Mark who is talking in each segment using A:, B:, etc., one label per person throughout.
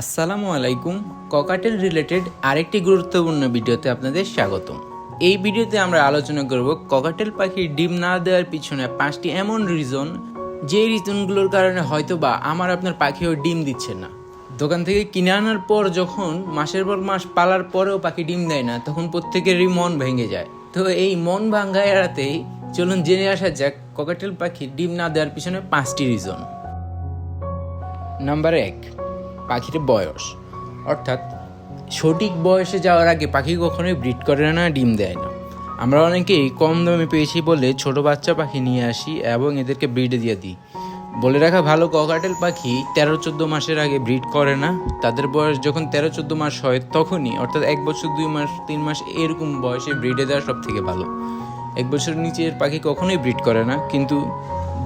A: আসসালামু আলাইকুম। Cockatiel related আরেকটি গুরুত্বপূর্ণ ভিডিওতে আপনাদের স্বাগতম। এই ভিডিওতে আমরা আলোচনা করব ককাটেল পাখির ডিম না দেওয়ার পিছনে পাঁচটি এমন রিজন যে রিজনগুলোর কারণে হয়তো বা আমার আপনার পাখিও ডিম দিচ্ছে না। দোকান থেকে কিনে আনার পর যখন, মাসের পর মাস পালার পরেও পাখি ডিম দেয় না, তখন প্রত্যেকেরই মন ভেঙে যায়। তো এই মন ভাঙ্গা এড়াতেই চলুন জেনে আসা যাক ককাটেল পাখির ডিম না দেওয়ার পিছনে পাঁচটি রিজন নাম্বার এক পাখির বয়স। অর্থাৎ সঠিক বয়সে যাওয়ার আগে পাখি কখনোই ব্রিড করে না, ডিম দেয় না। আমরা অনেকেই কম দামে পেয়েছি বলে ছোট বাচ্চা পাখি নিয়ে আসি এবং এদেরকে ব্রিডে দিয়ে দিই। বলে রাখা ভালো, ককাটেল পাখি তেরো চোদ্দ মাসের আগে ব্রিড করে না। তাদের বয়স যখন তেরো চোদ্দ মাস হয় তখনই, অর্থাৎ এক বছর, দুই মাস, তিন মাস এরকম বয়সে ব্রিডে দেওয়া সব থেকে ভালো। এক বছরের নিচের পাখি কখনোই ব্রিড করে না, কিন্তু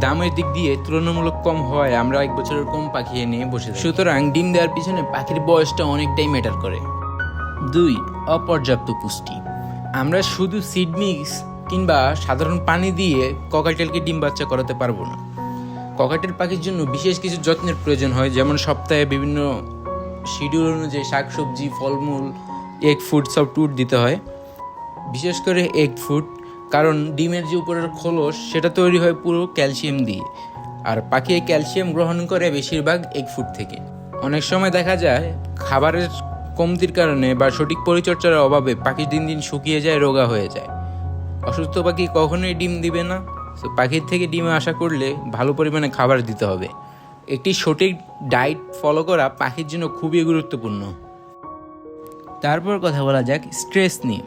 A: দামের দিক দিয়ে তুলনামূলক কম হওয়ায় আমরা এক বছরের কম পাখি এনে বসে সুতরাং ডিম দেওয়ার পিছনে পাখির বয়সটা অনেকটাই ম্যাটার করে। দুই, অপর্যাপ্ত পুষ্টি। আমরা শুধু সিড মিক্স কিংবা সাধারণ পানি দিয়ে ককাটেলকে ডিম বাচ্চা করাতে পারব না। ককাটেল পাখির জন্য বিশেষ কিছু যত্নের প্রয়োজন হয়, যেমন সপ্তাহে বিভিন্ন শিডিউল অনুযায়ী শাকসবজি, ফলমূল এগ ফুড সব টুট দিতে হয়। বিশেষ করে এগ ফুড কারণ ডিমের যে উপরের খোলস, সেটা তৈরি হয় পুরো ক্যালসিয়াম দিয়ে। আর পাখি ক্যালসিয়াম গ্রহণ করে বেশিরভাগ এগ ফুড থেকে। অনেক সময় দেখা যায়, খাবারের কমতির কারণে বা সঠিক পরিচর্যার অভাবে পাখি দিন দিন শুকিয়ে যায়, রোগা হয়ে যায়। অসুস্থ পাখি কখনোই ডিম দিবে না। তো পাখির থেকে ডিমে আশা করলে ভালো পরিমাণে খাবার দিতে হবে। একটি সঠিক ডায়েট ফলো করা পাখির জন্য খুবই গুরুত্বপূর্ণ। তারপর কথা বলা যাক স্ট্রেস নিয়ে।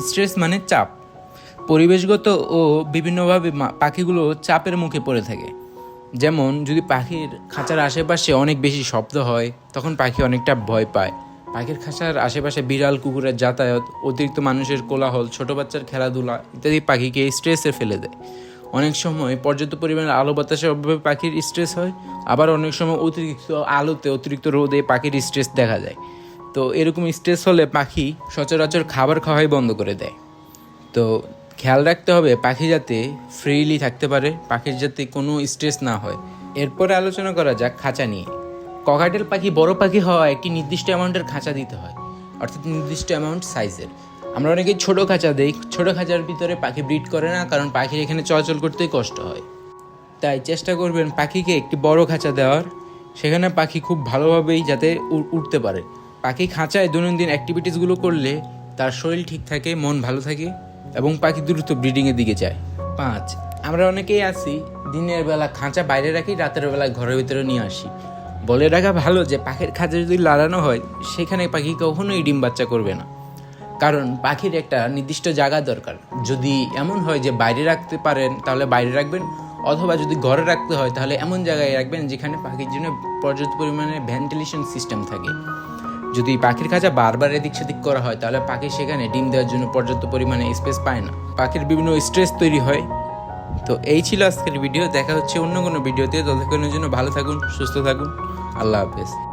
A: স্ট্রেস মানে চাপ। পরিবেশগত ও বিভিন্নভাবে পাখিগুলো চাপের মুখে পড়ে থাকে। যেমন, যদি পাখির খাঁচার আশেপাশে অনেক বেশি শব্দ হয়, তখন পাখি অনেকটা ভয় পায়। পাখির খাঁচার আশেপাশে বিড়াল, কুকুরের যাতায়াত, অতিরিক্ত মানুষের কোলাহল, ছোট বাচ্চার খেলাধুলা ইত্যাদি পাখিকে স্ট্রেসে ফেলে দেয়। অনেক সময় পর্যাপ্ত পরিমাণে আলো বাতাসের অভাবে পাখির স্ট্রেস হয়, আবার অনেক সময় অতিরিক্ত আলোতে অতিরিক্ত রোদে পাখির স্ট্রেস দেখা যায়। তো এরকম স্ট্রেস হলে পাখি সচরাচর খাবার খাওয়াই বন্ধ করে দেয়। তো খেয়াল রাখতে হবে পাখি যাতে ফ্রিলি থাকতে পারে, পাখির যাতে কোনো স্ট্রেস না হয়। এরপরে আলোচনা করা যাক খাঁচা নিয়ে। ককাটেল পাখি বড় পাখি হওয়া একটি নির্দিষ্ট অ্যামাউন্টের খাঁচা দিতে হয়, অর্থাৎ নির্দিষ্ট অ্যামাউন্ট সাইজের আমরা অনেকেই ছোট খাঁচা দেই, ছোট খাঁচার ভিতরে পাখি ব্রিড করে না, কারণ পাখির এখানে চলাচল করতেই কষ্ট হয়। তাই চেষ্টা করবেন পাখিকে একটি বড় খাঁচা দেওয়ার। সেখানে পাখি খুব ভালোভাবেই যাতে উঠতে পারে। পাখি খাঁচায় দৈনন্দিন অ্যাক্টিভিটিসগুলো করলে তার শরীর ঠিক থাকে, মন ভালো থাকে। এবং পাখি দ্রুত ব্রিডিংয়ের দিকে যায়। পাঁচ, আমরা অনেকেই আছি, দিনের বেলা খাঁচা বাইরে রাখি, রাতের বেলা ঘরের ভিতরে নিয়ে আসি। বলে রাখা ভালো যে, পাখির খাঁচা যদি লাড়ানো হয়, সেখানে পাখি কখনোই ডিম বাচ্চা করবে না। কারণ পাখির একটা নির্দিষ্ট জায়গা দরকার। যদি এমন হয় যে, বাইরে রাখতে পারেন, তাহলে বাইরে রাখবেন, অথবা যদি ঘরে রাখতে হয়, তাহলে এমন জায়গায় রাখবেন যেখানে পাখির জন্য পর্যাপ্ত পরিমাণে ভেন্টিলেশন সিস্টেম থাকে। যদি পাখির খাঁচা বারবার এদিক সেদিক করা হয়, তাহলে পাখি সেখানে ডিম দেওয়ার জন্য পর্যাপ্ত পরিমাণে স্পেস পায় না। পাখির বিভিন্ন স্ট্রেস তৈরি হয়। তো এই ছিল আজকের ভিডিও দেখা হচ্ছে অন্য কোনো ভিডিওতে ততক্ষণের জন্য ভালো থাকুন, সুস্থ থাকুন। আল্লাহ হাফেজ।